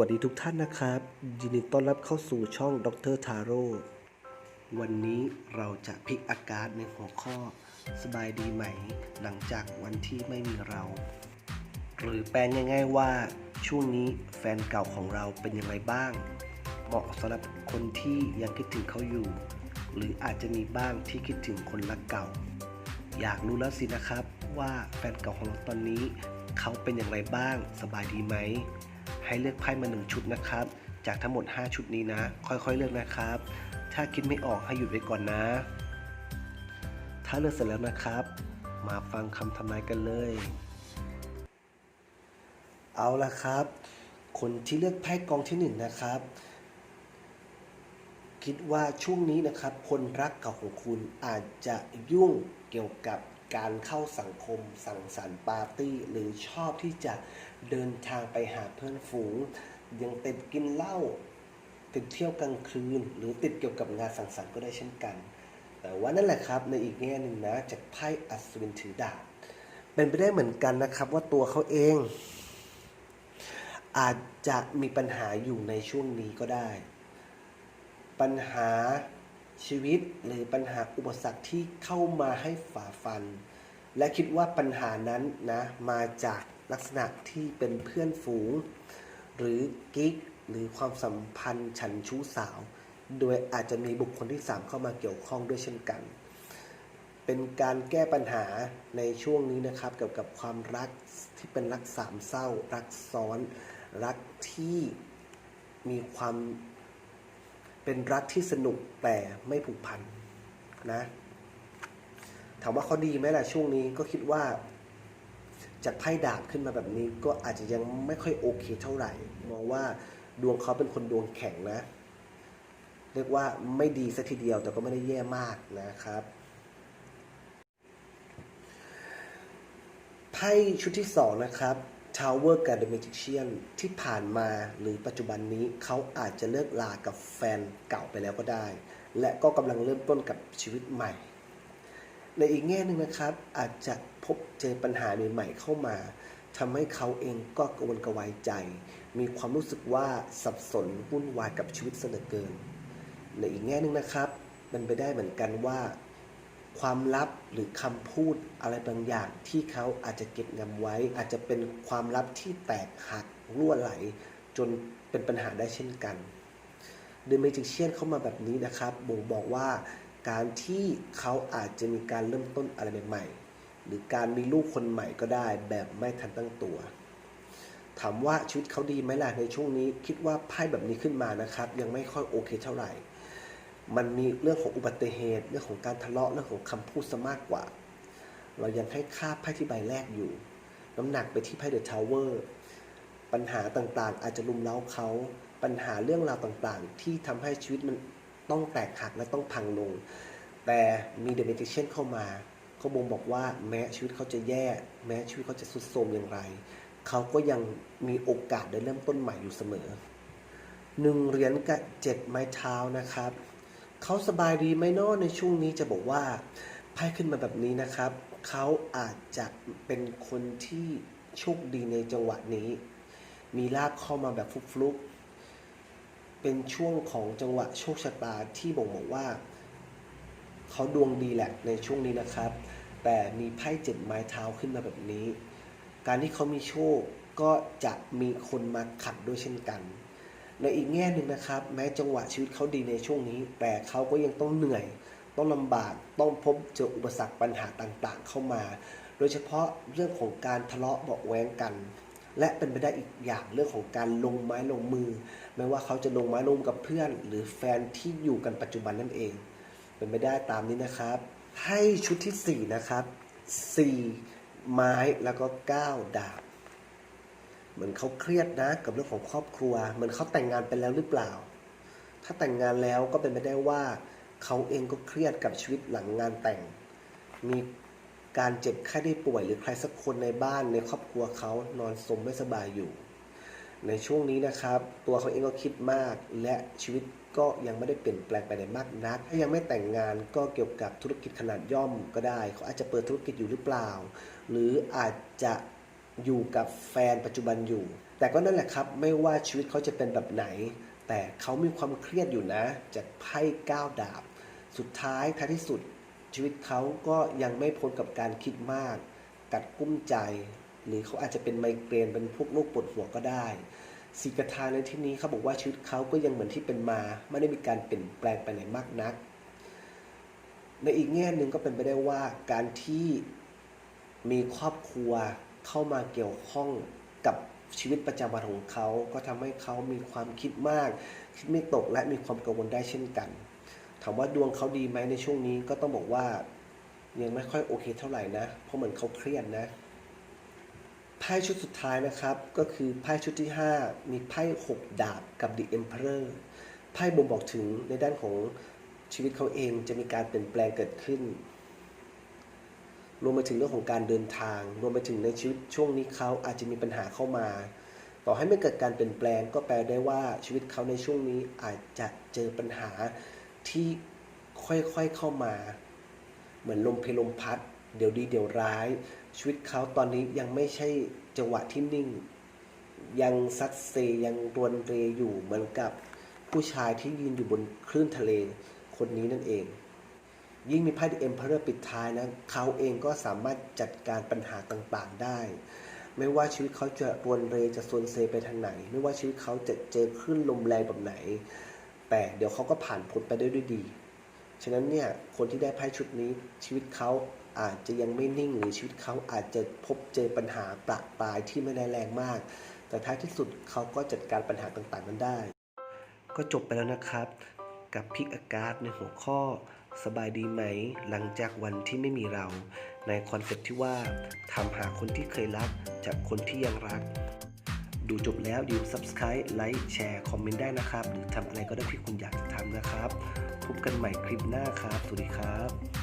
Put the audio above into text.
วัสดีทุกท่านนะครับ ยินดีต้อนรับเข้าสู่ช่องดรทาโร่วันนี้เราจะพิกอากาศในหัวข้อ สบายดีไหม หลังจากวันที่ไม่มีเรา หรือแปลงง่ายๆว่า ช่วงนี้แฟนเก่าของเราเป็นอย่างไรบ้าง เหมาะสำหรับคนที่ยังคิดถึงเขาอยู่ หรืออาจจะมีบ้างที่คิดถึงคนรักเก่า อยากรู้แล้วสินะครับว่าแฟนเก่าของเราตอนนี้ เขาเป็นอย่างไรบ้าง สบายดีไหม ให้เลือกไพ่มาหนึ่งชุดนะครับ จากทั้งหมด 5 ชุดนี้นะ ค่อยๆเลือกนะครับ ถ้าคิดไม่ออกให้หยุดไว้ก่อนนะ ถ้าเลือกเสร็จแล้วนะครับ มาฟังคำทำนายกันเลย เอาละครับ คนที่เลือกไพ่กองที่หนึ่งนะครับคิดว่าช่วงนี้นะครับ คนรักเก่าของคุณอาจจะยุ่งเกี่ยวกับ การเข้าสังคมสังสรรค์ปาร์ตี้ หรือชอบที่จะเดินทางไปหาเพื่อนฝูง ยังติดกินเหล้าติดเที่ยวกลางคืน หรือติดเกี่ยวกับงานสังสรรค์ก็ได้เช่นกัน แต่ว่านั่นแหละครับในอีกแง่หนึ่งนะจากไพ่อัศวินถือดาบเป็นไปได้เหมือนกันนะครับว่าตัวเขาเอง อาจจะมีปัญหาอยู่ในช่วงนี้ก็ได้ ปัญหา ชีวิตหรือปัญหาอุปสรรคที่เข้ามาให้ฝ่าฟัน และคิดว่าปัญหานั้นนะมาจากลักษณะที่เป็นเพื่อนฝูง หรือกิ๊กหรือความสัมพันธ์ฉันชู้สาว โดยอาจจะมีบุคคลที่ 3 เข้ามาเกี่ยวข้องด้วยเช่นกัน เป็นการแก้ปัญหาในช่วงนี้นะครับเกี่ยวกับความรักที่เป็นรักสามเศร้า รักซ้อน รักที่มีความ เป็นรักที่สนุกแต่ไม่ผูกพันนะถามว่าเขาดีไหมล่ะช่วงนี้ก็คิดว่า จากไพ่ดาบขึ้นมาแบบนี้ก็อาจจะยังไม่ค่อยโอเคเท่าไหร่ มองว่าดวงเขาเป็นคนดวงแข็งนะ เรียกว่าไม่ดีสัทีเดียวแต่ก็ไม่ได้แย่มากนะครับไพ่ชุดที่สองนะครับ Tower กับ The Magician ที่ผ่านมาหรือปัจจุบันนี้เขาอาจจะเลิกลากับแฟนเก่าไปแล้วก็ได้ และก็กำลังเริ่มต้นกับชีวิตใหม่ ในอีกแง่หนึ่งนะครับ อาจจะพบเจอปัญหาใหม่ๆเข้ามาทำให้เขาเองก็กระวนกระวายใจ มีความรู้สึกว่าสับสนวุ่นวายกับชีวิตเสยเหลือเกิน ในอีกแง่หนึ่งนะครับ มันไปได้เหมือนกันว่า ความลับหรือคำพูดอะไรบางอย่างที่เขาอาจจะเก็บงำไว้ อาจจะเป็นความลับที่แตกหักรั่วไหล จนเป็นปัญหาได้เช่นกันเดอะเมจิเชียนเข้ามาแบบนี้นะครับบ่งบอกว่าการที่เขาอาจจะมีการเริ่มต้นอะไรใหม่ๆ หรือการมีลูกคนใหม่ก็ได้แบบไม่ทันตั้งตัว ถามว่าชีวิตเขาดีไหมล่ะในช่วงนี้ คิดว่าไพ่แบบนี้ขึ้นมานะครับ ยังไม่ค่อยโอเคเท่าไหร่ มันมีเรื่องของอุบัติเหตุ เรื่องของการทะเลาะเรื่องของคำพูดซะมากกว่า เรายังให้ค่าไพ่ที่ใบแรกอยู่ น้ำหนักไปที่ไพ่เดอะทาวเวอร์ปัญหาต่างๆ อาจจะลุมเล้าเขาปัญหาเรื่องราวต่างๆ ที่ทำให้ชีวิตมันต้องแตกหักและต้องพังลง แต่มีเดอะเมจิเชนเข้ามาเขาบ่งบอกว่าแม้ชีวิตเขาจะแย่ แม้ชีวิตเขาจะสุดโทรมอย่างไร เขาก็ยังมีโอกาสได้เริ่มต้นใหม่อยู่เสมอหนึ่งเหรียญกับเจ็ดไม้เท้านะครับ เขาสบายดีไหมเนอะในช่วงนี้จะบอกว่าไพ่ขึ้นมาแบบนี้นะครับ เขาอาจจะเป็นคนที่โชคดีในจังหวะนี้ มีลาบเข้ามาแบบฟลุกๆ เป็นช่วงของจังหวะโชคชะตาที่บ่งบอกว่า เขาดวงดีแหละในช่วงนี้นะครับ แต่มีไพ่เจ็ดไม้เท้าขึ้นมาแบบนี้ การที่เขามีโชคก็จะมีคนมาขัดด้วยเช่นกัน ในอีกแง่หนึ่งนะครับ แม้จังหวะชีวิตเขาดีในช่วงนี้ แต่เขาก็ยังต้องเหนื่อย ต้องลำบากต้องพบเจออุปสรรคปัญหาต่างๆ เข้ามา โดยเฉพาะเรื่องของการทะเลาะเบาะแว้งกัน และเป็นไปได้อีกอย่างเรื่องของการลงไม้ลงมือไม่ว่าเขาจะลงไม้ลงกับเพื่อน หรือแฟนที่อยู่กันปัจจุบันนั่นเอง เป็นไปได้ตามนี้นะครับ ให้ชุดที่ 4 นะครับ 4 ไม้แล้วก็ 9 ดาบ เหมือนเขาเครียดนะกับเรื่องของครอบครัว เหมือนเขาแต่งงานไปแล้วหรือเปล่า ถ้าแต่งงานแล้วก็เป็นไปได้ว่า เขาเองก็เครียดกับชีวิตหลังงานแต่ง มีการเจ็บไข้ได้ป่วยหรือใครสักคนในบ้านในครอบครัวเขานอนสมไม่สบายอยู่ ในช่วงนี้นะครับ ตัวเขาเองก็คิดมาก และชีวิตก็ยังไม่ได้เปลี่ยนแปลงไปไหนมากนัก ถ้ายังไม่แต่งงานก็เกี่ยวกับธุรกิจขนาดย่อมก็ได้ เขาอาจจะเปิดธุรกิจอยู่หรือเปล่า หรืออาจจะ อยู่กับแฟนปัจจุบันอยู่ แต่ก็นั่นแหละครับ ไม่ว่าชีวิตเขาจะเป็นแบบไหน แต่เขามีความเครียดอยู่นะ จากไพ่ก้าวดาบ สุดท้ายท้ายที่สุด ชีวิตเขาก็ยังไม่พ้นกับการคิดมาก กัดกุ้มใจ หรือเขาอาจจะเป็นไมเกรนเป็นพวกโรคปวดหัวก็ได้สีกทาในที่นี้เขาบอกว่าชีวิตเขาก็ยังเหมือนที่เป็นมา ไม่ได้มีการเปลี่ยนแปลงไปไหนมากนัก ในอีกแง่หนึ่งก็เป็นไปได้ว่าการที่มีครอบครัว เข้ามาเกี่ยวข้องกับชีวิตประจำวันของเขา ก็ทำให้เขามีความคิดมาก คิดไม่ตกและมีความกังวลได้เช่นกัน ถามว่าดวงเขาดีไหมในช่วงนี้ก็ต้องบอกว่ายังไม่ค่อยโอเคเท่าไหร่นะ เพราะเหมือนเขาเครียดนะ ไพ่ชุดสุดท้ายนะครับ ก็คือไพ่ชุดที่ 5 มีไพ่6ดาบกับ The Emperor ไพ่บ่งบอกถึงในด้านของชีวิตเขาเองจะมีการเปลี่ยนแปลงเกิดขึ้น รวมไปถึงเรื่องของการเดินทาง รวมไปถึงในชีวิตช่วงนี้เขาอาจจะมีปัญหาเข้ามา ต่อให้ไม่เกิดการเปลี่ยนแปลง ก็แปลได้ว่าชีวิตเขาในช่วงนี้อาจจะเจอปัญหาที่ค่อยๆเข้ามา เหมือนลมเพลลมพัด เดี๋ยวดีเดี๋ยวร้าย ชีวิตเขาตอนนี้ยังไม่ใช่จังหวะที่นิ่ง ยังซัดเซยังรวนเรอยู่เหมือนกับผู้ชายที่ยืนอยู่บนคลื่นทะเลคนนี้นั่นเอง ยิ่งมีไพ่ The Emperor ปิดท้ายนะเขาเองก็สามารถจัดการปัญหาต่างๆได้ ไม่ว่าชีวิตเขาจะรวนเรจะซวนเซไปทางไหน ไม่ว่าชีวิตเขาจะเจอคลื่นลมแรงแบบไหน แต่เดี๋ยวเขาก็ผ่านพ้นไปได้ด้วยดี ฉะนั้นเนี่ยคนที่ได้ไพ่ชุดนี้ชีวิตเขาอาจจะยังไม่นิ่งหรือชีวิตเขาอาจจะพบเจอปัญหาประปรายที่ไม่ได้แรงมาก แต่ท้ายที่สุดเขาก็จัดการปัญหาต่างๆนั้นได้ ก็จบไปแล้วนะครับ กับพิกอากาศในหัวข้อ สบายดีไหม หลังจากวันที่ไม่มีเรา ในคอนเซ็ปที่ว่าทำหาคนที่เคยรัก จากคนที่ยังรัก ดูจบแล้วอย่าลืม subscribe ไลค์แชร์คอมเมนต์ได้นะครับ หรือทำอะไรก็ได้ที่คุณอยากจะทำนะครับ พบกันใหม่คลิปหน้าครับ สวัสดีครับ